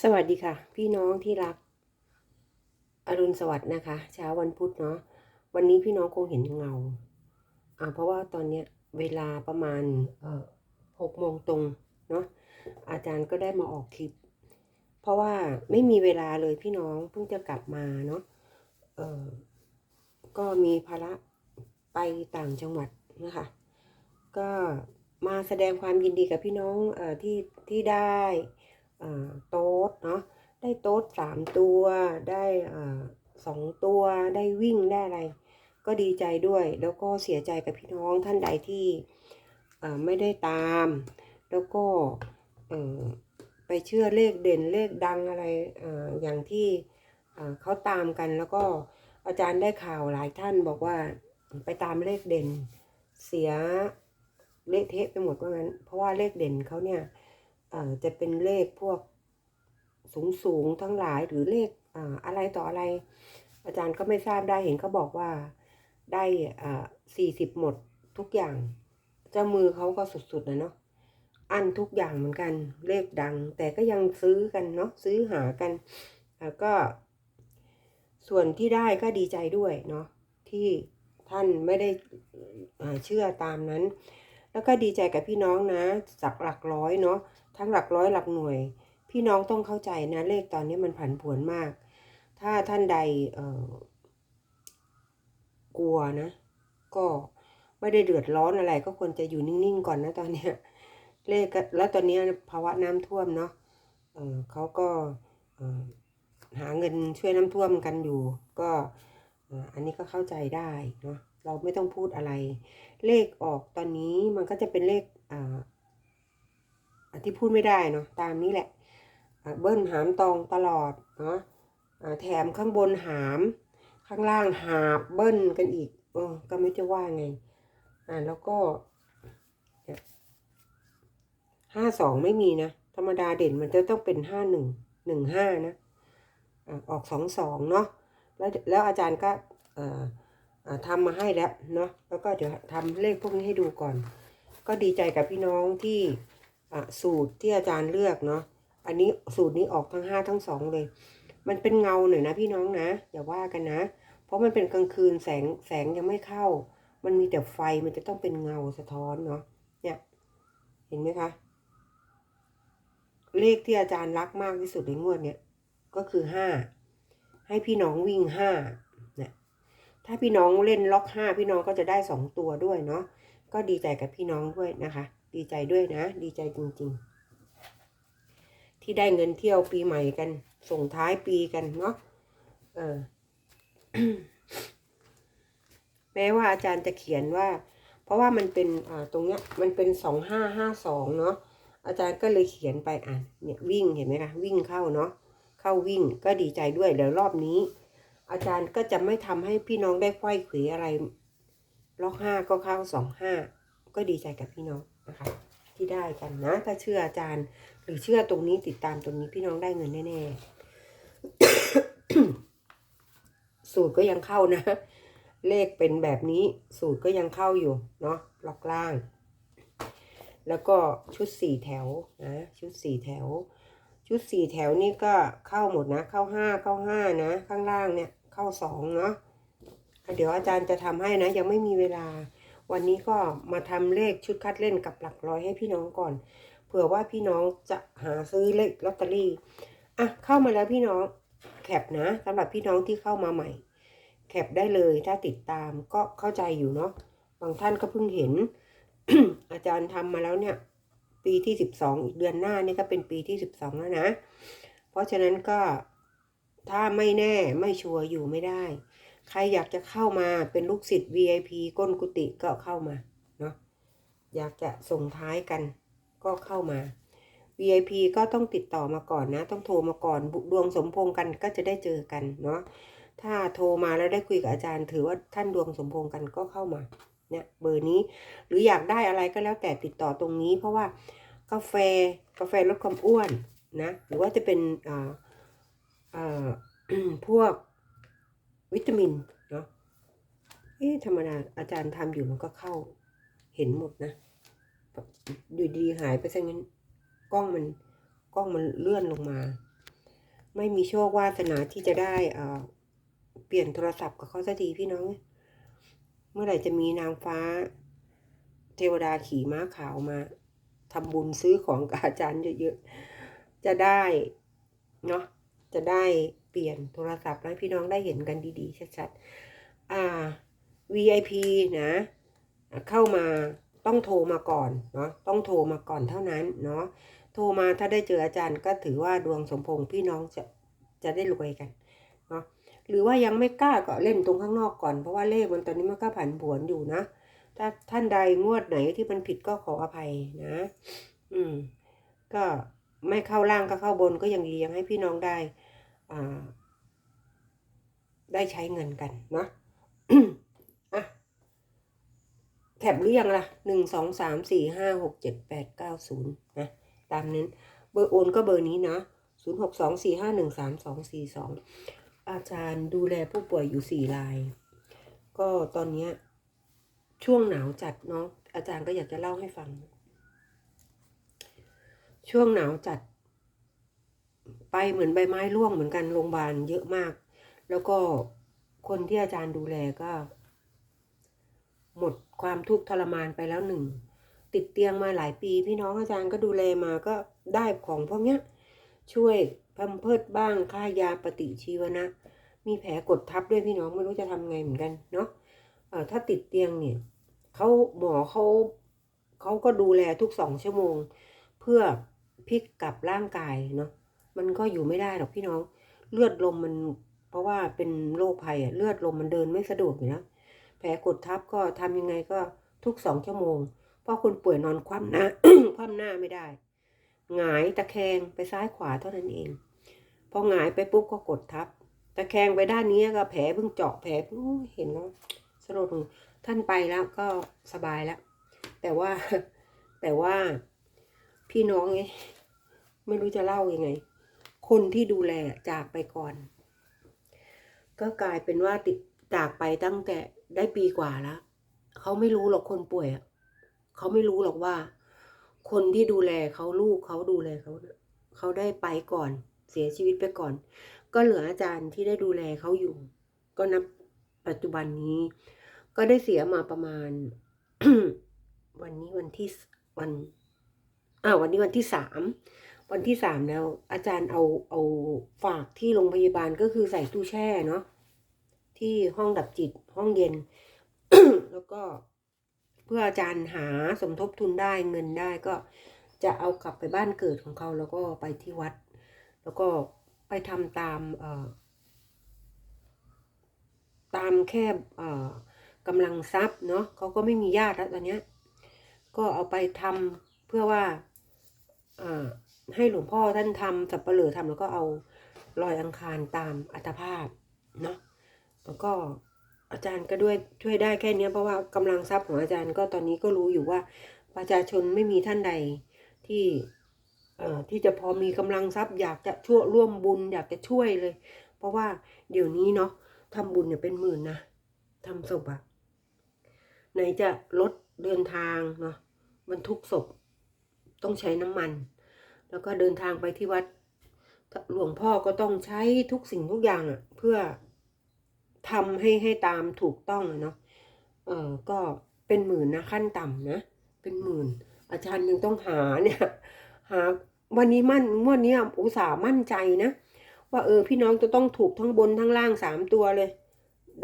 สวัสดีค่ะ พี่น้องที่รัก อรุณสวัสดิ์นะคะเช้าวันพุธเนาะวันนี้พี่น้องคงเห็นเงาอ่าเพราะว่าตอนเนี้ยเวลาประมาณเอ่อหกโมงตรงเนาะอาจารย์ก็ได้มาออกคลิป เพราะว่าไม่มีเวลาเลยพี่น้องเพิ่งจะกลับมาเนาะเออก็มีภาระไปต่างจังหวัดนะคะก็มาแสดงความยินดีกับพี่น้องเอ่อที่ที่ได้ โต๊ดเนาะได้โต๊ดสามตัวได้สองตัวได้วิ่งได้อะไร ก็ดีใจด้วย แล้วก็เสียใจกับพี่น้องท่านใดที่ไม่ได้ตาม แล้วก็ไปเชื่อเลขเด่นเลขดังอะไรออย่างที่เขาตามกันแล้วก็อาจารย์ได้ข่าวหลายท่านบอกว่าไปตามเลขเด่นเสียเละเทะไปหมดว่างั้น เพราะว่าเลขเด่นเขาเนี่ย จะเป็นเลขพวกสูงสูงๆทั้งหลายหรือเลขออะไรต่ออะไร อาจารย์ก็ไม่ทราบได้เห็นเขาบอกว่าได้สี่สิบหมดทุกอย่างเจ้ามือเขาก็สุดๆนะเนาะอันทุกอย่างเหมือนกันเลขดัง แต่ก็ยังซื้อกันเนาะซื้อหากันแล้วก็ ส่วนที่ได้ก็ดีใจด้วยเนาะที่ท่านไม่ได้เชื่อตามนั้น แล้วก็ดีใจกับพี่น้องนะจากหลักร้อยเนาะ ทั้งหลักร้อยหลักหน่วย พี่น้องต้องเข้าใจนะเลขตอนนี้มันผันผวนมาก ถ้าท่านใดกลัวนะ ก็ไม่ได้เดือดร้อนอะไรก็ควรจะอยู่นิ่งๆก่อนนะตอนเนี้ยเลขแล้วตอนนี้ภาวะน้ำท่วมเนาะเเขาก็หาเงินช่วยน้ำท่วมกันอยู่ ก็อันนี้ก็เข้าใจได้เนาะเราไม่ต้องพูดอะไร เลขออกตอนนี้มันก็จะเป็นเลขอ่า ที่พูดไม่ได้เนาะตามนี้แหละเบิ้ลหามตองตลอดเนาะแถมข้างบนหาม ข้างล่างหาบเบิ้ลกันอีกเออก็ไม่จะว่าไงอ่าแล้วก็ห้าสองไม่มีนะ ธรรมดาเด่นมันจะต้องเป็นห้าหนึ่งหนึ่งห้านะออกสองสองเนาะแล้วแล้วอาจารย์ก็ทำมาให้แล้วเนาะแล้วก็เดี๋ยวทำเลขพวกนี้ให้ดูก่อน ก็ดีใจกับพี่น้องที่ สูตรที่อาจารย์เลือกเนาะอันนี้สูตรนี้ออกทั้งห้าทั้งสองเลย มันเป็นเงาหน่อยนะพี่น้องนะ อย่าว่ากันนะ เพราะมันเป็นกลางคืนแสงแสงยังไม่เข้า มันมีแต่ไฟมันจะต้องเป็นเงาสะท้อนเนาะเนี่ย เห็นไหมคะ เลขที่อาจารย์รักมากที่สุดในงวดเนี่ยก็คือห้าให้พี่น้องวิ่งห้าเนี่ยถ้าพี่น้องเล่นล็อกห้าพี่น้องก็จะได้สองตัวด้วยเนาะก็ดีใจกับพี่น้องด้วยนะคะ ดีใจด้วยนะ ดีใจจริงๆ ที่ได้เงินเที่ยวปีใหม่กัน ส่งท้ายปีกันเนาะเออแม้ว่าอาจารย์จะเขียนว่า เพราะว่ามันเป็นอ่าตรงเนี้ยมันเป็นสองห้าห้าสองเนาะอาจารย์ก็เลยเขียนไปอะเนี่ยวิ่งเห็นไหมคะวิ่งเข้าเนาะเข้าวิ่งก็ดีใจด้วยเดี๋ยวรอบนี้ อาจารย์ก็จะไม่ทำให้พี่น้องได้ไขว้เขวอะไรล็อกห้าก็เข้าสองห้าก็ดีใจกับพี่น้อง นะคะที่ได้กันนะ ถ้าเชื่ออาจารย์ หรือเชื่อตรงนี้ติดตามตรงนี้พี่น้องได้เงินแน่ๆ สูตรก็ยังเข้านะ เลขเป็นแบบนี้สูตรก็ยังเข้าอยู่เนาะล็อกล่าง แล้วก็ชุดสี่แถวนะชุดสี่แถว ชุดสี่แถวนี่ก็เข้าหมดนะ เข้าห้าเข้าห้านะ ข้างล่างเนี่ย เข้าสองเนาะเดี๋ยวอาจารย์จะทำให้นะ ยังไม่มีเวลา วันนี้ก็มาทำเลขชุดคัดเล่นกับหลักร้อยให้พี่น้องก่อน เผื่อว่าพี่น้องจะหาซื้อเลขลอตเตอรี่ อะเข้ามาแล้วพี่น้องแคปนะสำหรับพี่น้องที่เข้ามาใหม่ แคปได้เลยถ้าติดตามก็เข้าใจอยู่เนาะบางท่านก็เพิ่งเห็น อาจารย์ทำมาแล้วเนี่ย ปีที่สิบสองเดือนหน้านี่ก็เป็นปีที่สิบสองแล้วนะ เพราะฉะนั้นก็ถ้าไม่แน่ไม่ชัวร์อยู่ไม่ได้ ใครอยากจะเข้ามาเป็นลูกศิษย์ VIP ก้นกุฏิก็เข้ามาเนาะอยากจะส่งท้ายกันก็เข้ามา VIP ก็ต้องติดต่อมาก่อนนะ ต้องโทรมาก่อนดวงสมพงกันก็จะได้เจอกันเนาะถ้าโทรมาแล้วได้คุยกับอาจารย์ ถือว่าท่านดวงสมพงกันก็เข้ามาเนี่ยเบอร์นี้หรืออยากได้อะไรก็แล้วแต่ติดต่อตรงนี้ เพราะว่ากาแฟกาแฟลดความอ้วนนะหรือว่าจะเป็นอ่าอ่าพวก วิตามินเนาะเอ๊ะธรรมดาอาจารย์ทำอยู่มันก็เข้า เห็นหมดนะแบบอยู่ดีหายไปซะงั้นกล้องมันกล้องมันเลื่อนลงมา ไม่มีโชควาสนาที่จะได้เอ่อเปลี่ยนโทรศัพท์กับเขาสักทีพี่น้อง เมื่อไหร่จะมีนางฟ้า เทวดาขี่ม้าขาวมาทำบุญซื้อของกับอาจารย์เยอะๆจะได้เนาะจะได้ เปลี่ยนโทรศัพท์ให้พี่น้องได้เห็นกันดีๆ ชัดๆอ่า VIP นะ เข้ามาต้องโทรมาก่อนเนาะต้องโทรมาก่อนเท่านั้นเนาะโทรมาถ้าได้เจออาจารย์ก็ถือว่าดวงสมพงษ์พี่น้องจะจะได้รวยกันเนาะหรือว่ายังไม่กล้าก็เล่นตรงข้างนอกก่อนเพราะว่าเลขมันตอนนี้มันก็ผันผวนอยู่นะ ถ้าท่านใดงวดไหนที่มันผิดก็ขออภัยนะ อืม ก็ไม่เข้าล่างก็เข้าบนก็ยังดียังให้พี่น้องได้ ได้ใช้เงินกันเนาะอะแถบหรือยังล่ะหนึ่งสองสามสี่ห้าหกเจ็ดแปดเก้าศูนย์นะ ตามนั้น เบอร์โอนก็เบอร์นี้นะศูนย์หกสองสี่ห้าหนึ่งสามสองสี่สองอาจารย์ดูแลผู้ป่วยอยู่สี่ราย ก็ตอนนี้ช่วงหนาวจัดเนาะอาจารย์ก็อยากจะเล่าให้ฟัง ช่วงหนาวจัด ไปเหมือนใบไม้ร่วงเหมือนกันโรงพยาบาลเยอะมาก แล้วก็คนที่อาจารย์ดูแลก็ หมดความทุกข์ทรมานไปแล้วหนึ่ง ติดเตียงมาหลายปี พี่น้องอาจารย์ก็ดูแลมาก็ได้ของพวกเนี้ย ช่วยพัมเพิดบ้างค่ายาปฏิชีวนะ มีแผลกดทับด้วยพี่น้องไม่รู้จะทำไงเหมือนกันเนาะเอ่อถ้าติดเตียงเนี่ยเขาหมอเขาเขาก็ดูแลทุกสองชั่วโมง เพื่อพลิกกลับร่างกายเนาะ มันก็อยู่ไม่ได้หรอกพี่น้อง เลือดลมมัน เพราะว่าเป็นโรคภัยอะเลือดลมมันเดินไม่สะดวกอยู่แล้วแผลกดทับก็ทำยังไงก็ทุกสองชั่วโมง เพราะคนป่วยนอนคว่ำหน้าคว่ำหน้าไม่ได้หงายตะแคงไปซ้ายขวาเท่านั้นเองพอหงายไปปุ๊บก็กดทับ ตะแคงไปด้านนี้ก็แผลเพิ่งเจาะแผลเห็นแล้วสลดท่านไปแล้วก็สบายแล้ว แต่ว่าแต่ว่าพี่น้องไงไม่รู้จะเล่ายังไง คนที่ดูแลจากไปก่อน ก็กลายเป็นว่าติดจากไปตั้งแต่ได้ปีกว่าแล้วเขาไม่รู้หรอกคนป่วยเขาไม่รู้หรอกว่า คนที่ดูแลเขาลูกเขาดูแลเขาเขาได้ไปก่อน เสียชีวิตไปก่อน ก็เหลืออาจารย์ที่ได้ดูแลเขาอยู่ ก็นับปัจจุบันนี้ ก็ได้เสียมาประมาณ วันนี้วันที่วันอ่าวันนี้วันที่สาม วันที่สามแล้ว อาจารย์เอาเอาฝากที่โรงพยาบาลก็คือใส่ตู้แช่เนาะที่ห้องดับจิตห้องเย็น แล้วก็เพื่ออาจารย์หาสมทบทุนได้เงินได้ก็จะเอากลับไปบ้านเกิดของเขาแล้วก็ไปที่วัด แล้วก็ไปทำตามเอ่อตามแค่เอ่อกำลังทรัพย์เนาะเขาก็ไม่มีญาติแล้วตอนเนี้ยก็เอาไปทำเพื่อว่าอ่า ให้หลวงพ่อท่านทำสับเปลือทำแล้วก็เอาลอยอังคารตามอัตภาพเนาะแล้วก็อาจารย์ก็ด้วยช่วยได้แค่เนี้ยเพราะว่ากำลังทรัพย์ของอาจารย์ก็ตอนนี้ก็รู้อยู่ว่าประชาชนไม่มีท่านใดที่เอ่อที่จะพอมีกำลังทรัพย์อยากจะช่วยร่วมบุญอยากจะช่วยเลย เพราะว่าเดี๋ยวนี้เนาะทำบุญเนี่ยเป็นหมื่นนะทำศพอะไหนจะรถเดินทางเนาะบรรทุกศพต้องใช้น้ำมัน แล้วก็เดินทางไปที่วัดหลวงพ่อก็ต้องใช้ทุกสิ่งทุกอย่างอะเพื่อทำให้ให้ตามถูกต้องเนาะเออก็เป็นหมื่นนะขั้นต่ำนะ เป็นหมื่น อาจารย์ยังต้องหาเนี่ย หาวันนี้มั่นงวดนี้อุตส่าห์มั่นใจนะ ว่าเออพี่น้องจะต้องถูกทั้งบนทั้งล่างสามตัวเลย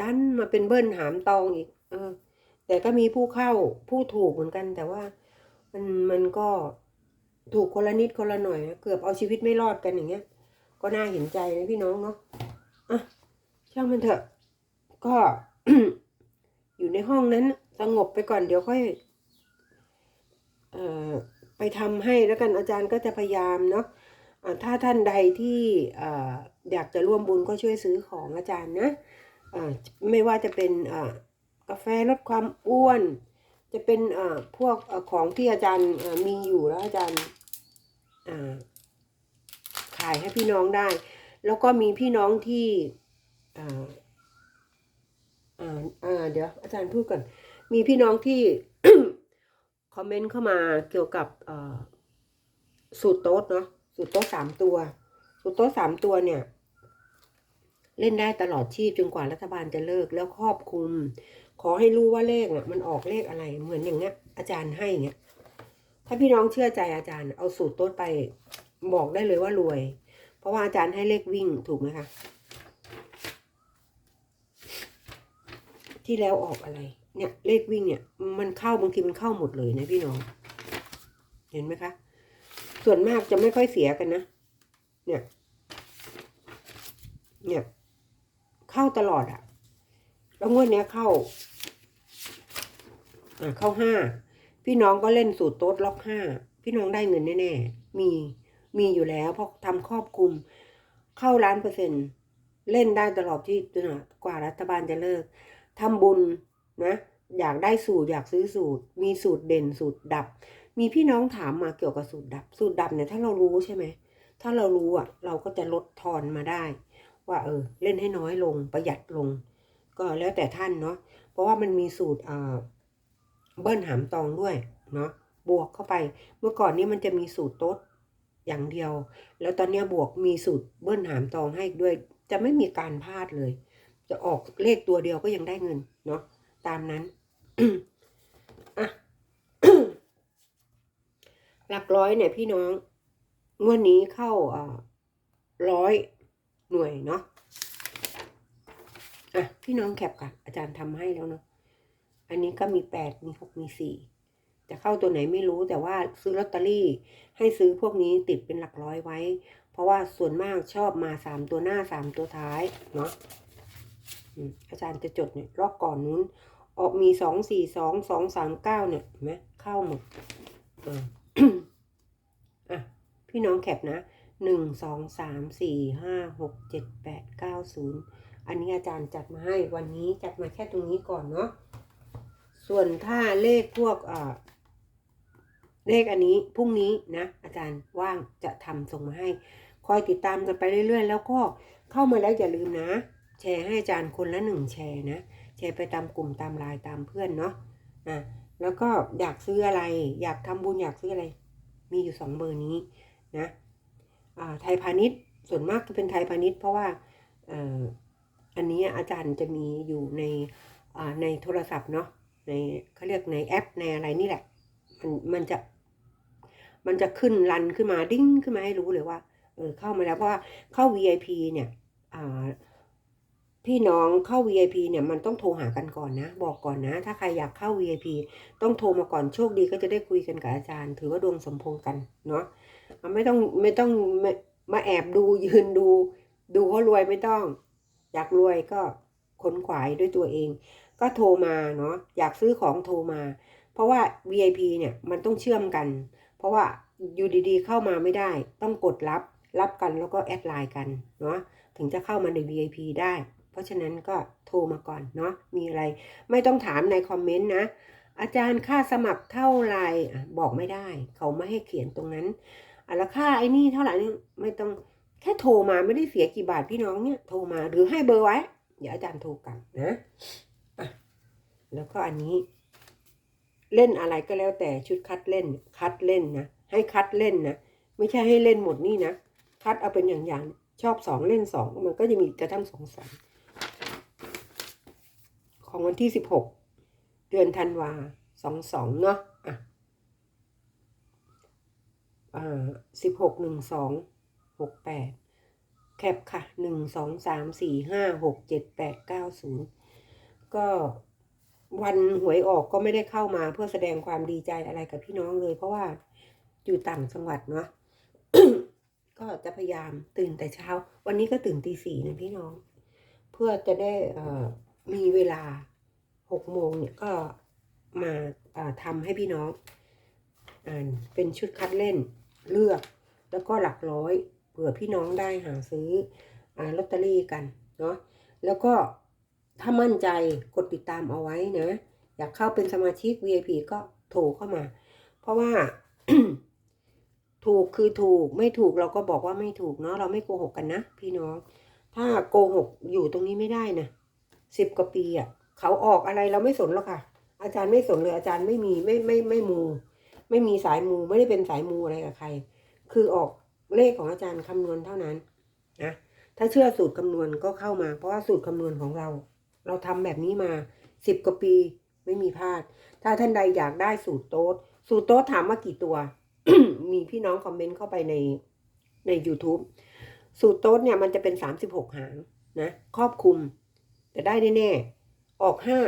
ดันมาเป็นเบิ้ลหามตองอีก เออ แต่ก็มีผู้เข้าผู้ถูกเหมือนกัน แต่ว่ามันมันก็ ถูกคนละนิดคนละหน่อยนะเกือบเอาชีวิตไม่รอดกันอย่างเงี้ย ก็น่าเห็นใจนะพี่น้องเนาะอะช่างมันเถอะ ก็อยู่ในห้องนั้นสงบไปก่อนเดี๋ยวค่อยเอ่อไปทำให้แล้วกันอาจารย์ก็จะพยายามเนาะถ้าท่านใดที่เอ่ออยากจะร่วมบุญก็ช่วยซื้อของอาจารย์นะอ่าไม่ว่าจะเป็นกาแฟลดความอ้วน จะเป็นอ่าพวกเอ่อของที่อาจารย์มีอยู่แล้วอาจารย์ ขายให้พี่น้องได้ แล้วก็มีพี่น้องที่เดี๋ยวอาจารย์พูดก่อน มีพี่น้องที่คอมเมนต์เข้ามาเกี่ยวกับสูตรโต๊ดเนาะสูตรโต๊ดสามตัว สูตรโต๊ะสามตัวเนี่ย เล่นได้ตลอดชีพจนกว่ารัฐบาลจะเลิกแล้วครอบคลุม ขอให้รู้ว่าเลขน่ะ มันออกเลขอะไรเหมือนอย่างเงี้ยอาจารย์ให้เงี้ย ถ้าพี่น้องเชื่อใจอาจารย์ เอาสูตรโต๊ดไปบอกได้เลยว่ารวย เพราะว่าอาจารย์ให้เลขวิ่งถูกไหมคะ ที่แล้วออกอะไร เนี่ยเลขวิ่งเนี่ย มันเข้าบางทีมันเข้าหมดเลยนะพี่น้อง เห็นไหมคะ ส่วนมากจะไม่ค่อยเสียกันนะ เนี่ย เนี่ย เข้าตลอดอะแล้วงวดเนี้ยเข้า อ่าเข้าห้า พี่น้องก็เล่นสูตรโต๊ดล็อกห้าพี่น้องได้เงินแน่ๆ มีมีอยู่แล้วเพราะทำครอบคลุม เข้าล้านเปอร์เซ็นต์เล่นได้ตลอดที่จนกว่ารัฐบาลจะเลิกทำบุญนะ อยากได้สูตรอยากซื้อสูตร มีสูตรเด่นสูตรดับ มีพี่น้องถามมาเกี่ยวกับสูตรดับ สูตรดับเนี่ยถ้าเรารู้ใช่ไหมถ้าเรารู้อะ เราก็จะลดทอนมาได้ ว่าเออ เล่นให้น้อยลงประหยัดลง ก็แล้วแต่ท่านเนาะเพราะว่ามันมีสูตรเอ่อ เบิ้ลหามตองด้วยเนาะบวกเข้าไป เมื่อก่อนนี้มันจะมีสูตรโต๊ดอย่างเดียว แล้วตอนนี้บวกมีสูตรเบิ้ลหามตองให้อีกด้วย จะไม่มีการพลาดเลย จะออกเลขตัวเดียวก็ยังได้เงินเนาะตามนั้นอะหลักร้อยเนี่ยพี่น้องงวดนี้เข้าอ่าร้อยหน่วยเนาะอะพี่น้องแคปค่ะอาจารย์ทำให้แล้วเนาะ อันนี้ก็มีแปดมีหกมีสี่จะเข้าตัวไหนไม่รู้แต่ว่าซื้อลอตเตอรี่ ให้ซื้อพวกนี้ติดเป็นหลักร้อยไว้ เพราะว่าส่วนมากชอบมาสามตัวหน้าสามตัวท้ายเนาะอืมอาจารย์จะจดเนี่ยรอบก่อนนู้น ออกมีสองสี่สองสองสามเก้าเนี่ยเห็นไหมเข้าหมดอ่าอะพี่น้องแคปนะหนึ่งสองสามสี่ห้าหกเจ็ดแปดเก้าศูนย์อันนี้อาจารย์จัดมาให้วันนี้จัดมาแค่ตรงนี้ก่อนเนาะ ส่วนถ้าเลขพวกเลขอันนี้พรุ่งนี้นะ อาจารย์ว่างจะทำส่งมาให้ คอยติดตามกันไปเรื่อย ๆ แล้วก็เข้ามาแล้วอย่าลืมนะ แชร์ให้อาจารย์คนละหนึ่งแชร์นะ แชร์ไปตามกลุ่มตามไลน์ตามเพื่อนเนาะอะแล้วก็อยากซื้ออะไร อยากทำบุญอยากซื้ออะไร มีอยู่สองเบอร์นี้นะอ่าไทยพาณิชย์ส่วนมากจะเป็นไทยพาณิชย์เพราะว่าอ่ออันนี้อาจารย์จะมีอยู่ในอ่าในโทรศัพท์เนาะ ในเขาเรียกในแอปในอะไรนี่แหละ มันจะ มันจะขึ้นรันขึ้นมาดิ้งขึ้นมาให้รู้เลยว่าเออเข้ามาแล้วเพราะว่าเข้า VIP เนี่ยอ่าพี่น้องเข้า VIP เนี่ยมันต้องโทรหากันก่อนนะ บอกก่อนนะ ถ้าใครอยากเข้า VIP ต้องโทรมาก่อนโชคดีก็จะได้คุยกันกับอาจารย์ ถือว่าดวงสมพงกันเนาะไม่ต้องไม่ต้องมามาแอบดูยืนดู ดูเขารวยไม่ต้อง อยากรวยก็ค้นขวายด้วยตัวเอง ก็โทรมาเนาะอยากซื้อของโทรมา เพราะว่า VIP เนี่ยมันต้องเชื่อมกัน เพราะว่าอยู่ดีๆเข้ามาไม่ได้ ต้องกดรับรับกันแล้วก็แอดไลน์กันเนาะถึงจะเข้ามาใน VIP ได้ เพราะฉะนั้นก็โทรมาก่อนเนาะมีอะไรไม่ต้องถามในคอมเมนต์นะอาจารย์ค่าสมัครเท่าไหร่บอกไม่ได้ เขาไม่ให้เขียนตรงนั้นอะแล้วค่าไอ้นี่เท่าไหร่นี่ไม่ต้องแค่โทรมาไม่ได้เสียกี่บาทพี่น้องเนี่ยโทรมาหรือให้เบอร์ไว้ เดี๋ยวอาจารย์โทรกลับนะ แล้วก็อันนี้ เล่นอะไรก็แล้วแต่ชุดคัดเล่น คัดเล่นนะให้คัดเล่นนะไม่ใช่ให้เล่นหมดนี่นะคัดเอาเป็นอย่างๆชอบสองเล่นสองมันก็จะมีกระทั่งสองสองของวันที่สิบหกเดือนธันวาสองสองเนาะอะสิบหกหนึ่งสองหกแปดแคปค่ะหนึ่งสองสามสี่ห้าหกเจ็ดแปดเก้าศูนย์ก็ วันหวยออกก็ไม่ได้เข้ามาเพื่อแสดงความดีใจอะไรกับพี่น้องเลย เพราะว่าอยู่ต่างจังหวัดเนาะก็จะพยายามตื่นแต่เช้า วันนี้ก็ตื่นตีสี่นะพี่น้อง เพื่อจะได้มีเวลาหกโมงเนี่ยก็มาอ่าทำให้พี่น้องอ่านเป็นชุดคัดเล่นเลือกแล้วก็หลักร้อยเผื่อพี่น้องได้หาซื้ออลอตเตอรี่กันเนาะแล้วก็ ถ้ามั่นใจกดติดตามเอาไว้นะ อยากเข้าเป็นสมาชิก VIP ก็โทรเข้ามา เพราะว่าถูกคือถูกไม่ถูกเราก็บอกว่าไม่ถูกเนาะเราไม่โกหกกันนะพี่น้อง ถ้าโกหกอยู่ตรงนี้ไม่ได้นะสิบกว่าปีอะ่ะเขาออกอะไรเราไม่สนหรอกค่ะ อาจารย์ไม่สนเลยอาจารย์ไม่มีไม่ไม่ไม่มู ไม่มีสายมูไม่ได้เป็นสายมูอะไรกับใคร คือออกเลขของอาจารย์คำนวณเท่านั้นนะถ้าเชื่อสูตรคำนวณก็เข้ามา เพราะว่าสูตรคำนวณของเรา เราทำแบบนี้มาสิบกว่าปีไม่มีพลาด ถ้าท่านใดอยากได้สูตรโต๊ดสูตรโต๊ดถามว่ากี่ตัว มีพี่น้องคอมเมนต์เข้าไปในใน YouTube สูตรโต๊ดเนี่ยมันจะเป็นสามสิบหกหางนะครอบคลุม แต่ได้แน่ๆออกห้า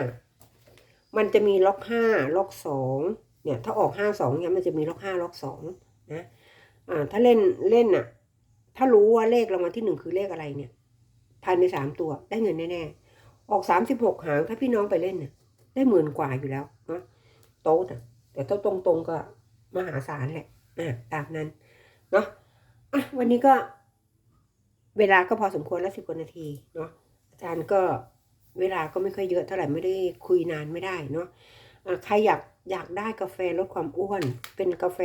มันจะมีล็อกห้าล็อกสองเนี่ย ถ้าออกห้าสองเนี่ยมันจะมีล็อกห้าล็อกสองนะอ่าถ้าเล่นเล่นอะถ้ารู้ว่าเลขรางวัลที่หนึ่งคือเลขอะไรเนี่ยภายในสามตัวได้เงินแน่ๆ ออกสามสิบหกหางถ้าพี่น้องไปเล่นเนี่ยได้หมื่นกว่าอยู่แล้วเนาะโต๊ดอะแต่โต๊ะตรงๆก็มหาศาลแหละอ่าตามนั้นเนาะอะวันนี้ก็เวลาก็พอสมควรแล้วสิบกว่านาทีเนาะอาจารย์ก็เวลาก็ไม่ค่อยเยอะเท่าไหร่ไม่ได้คุยนานไม่ได้เนาะะใครอยากอยากได้กาแฟลดความอ้วน เป็นกาแฟ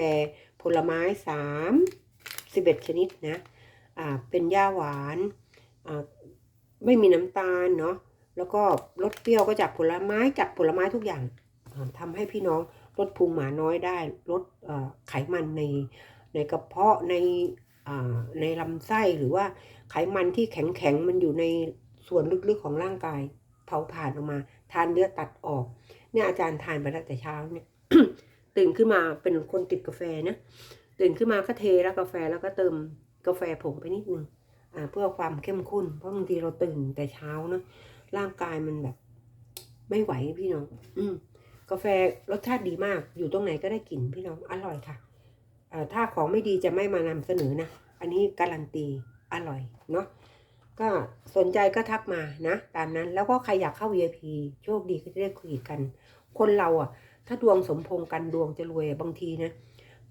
ผลไม้สามสิบเอ็ดชนิดนะอ่าเป็นย่าหวานอ่าไม่มีน้ำตาลเนาะ แล้วก็ลดเปรี้ยวก็จากผลไม้จากผลไม้ทุกอย่างอ่าทำให้พี่น้องลดพุงหมาน้อยได้ลดไขมันในในกระเพาะในในลำไส้หรือว่าไขมันที่แข็งแข็งๆมันอยู่ในส่วนลึกๆของร่างกาย เผาผ่านออกมา ทานเนื้อตัดออก เนี่ยอาจารย์ทานไปแล้วแต่เช้าเนี่ยตื่นขึ้นมาเป็นคนติดกาแฟนะตื่นขึ้นมาก็เทแล้วกาแฟแล้วก็เติมกาแฟผงไปนิดนึงเพื่อความเข้มข้นเพราะบางทีเราตื่นแต่เช้าเนอะ ร่างกายมันแบบ ไม่ไหวพี่น้อง อืม กาแฟรสชาติดีมาก อยู่ตรงไหนก็ได้กลิ่นพี่น้อง อร่อยค่ะอ่าถ้าของไม่ดีจะไม่มานำเสนอนะ อันนี้การันตีอร่อยเนาะ ก็สนใจก็ทักมานะ ตามนั้น แล้วก็ใครอยากเข้า VIP โชคดีก็จะได้คุยกัน คนเราอะ ถ้าดวงสมพงษ์กันดวงจะรวยบางทีนะ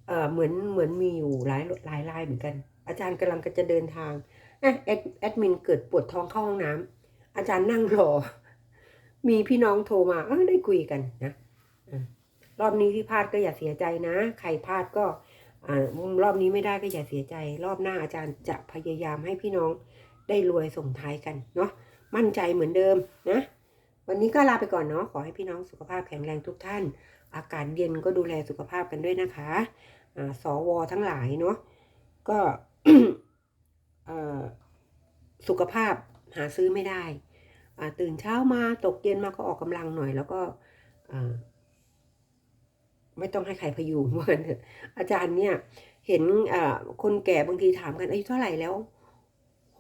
เออเหมือนเหมือนมีอยู่หลายหลายรายเหมือนกัน อาจารย์กำลังก็จะเดินทางเอ๊ะแอดแอดมินเกิดปวดท้องเข้าห้องน้ำ อาจารย์นั่งรอ มีพี่น้องโทรมาเออได้คุยกันนะรอบนี้ที่พลาดก็อย่าเสียใจนะ ใครพลาดก็อ่ารอบนี้ไม่ได้ก็อย่าเสียใจ รอบหน้าอาจารย์จะพยายามให้พี่น้องได้รวยส่งท้ายกันเนาะมั่นใจเหมือนเดิมนะ วันนี้ก็ลาไปก่อนเนาะขอให้พี่น้องสุขภาพแข็งแรงทุกท่าน อากาศเย็นก็ดูแลสุขภาพกันด้วยนะคะอ่าสวทั้งหลายเนาะก็สุขภาพ หาซื้อไม่ได้ ตื่นเช้ามาตกเย็นมาก็ออกกำลังหน่อย แล้วก็ไม่ต้องให้ใครพยุงว่ากันเถอะอาจารย์เนี่ยเห็นคนแก่บางทีถามกันอายุเท่าไหร่แล้ว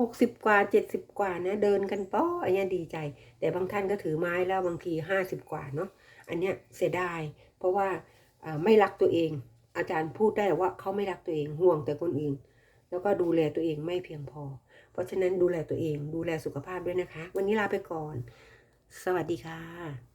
หกสิบกว่าเจ็ดสิบกว่านะเดินกันป้ออันนี้ดีใจ แต่บางท่านก็ถือไม้แล้วบางทีห้าสิบกว่าเนาะอันเนี้ยเสียดาย เพราะว่าอ่าไม่รักตัวเอง อาจารย์พูดได้ว่าเขาไม่รักตัวเองห่วงแต่คนอื่น แล้วก็ดูแลตัวเองไม่เพียงพอ เพราะฉะนั้นดูแลตัวเอง ดูแลสุขภาพด้วยนะคะ วันนี้ลาไปก่อน สวัสดีค่ะ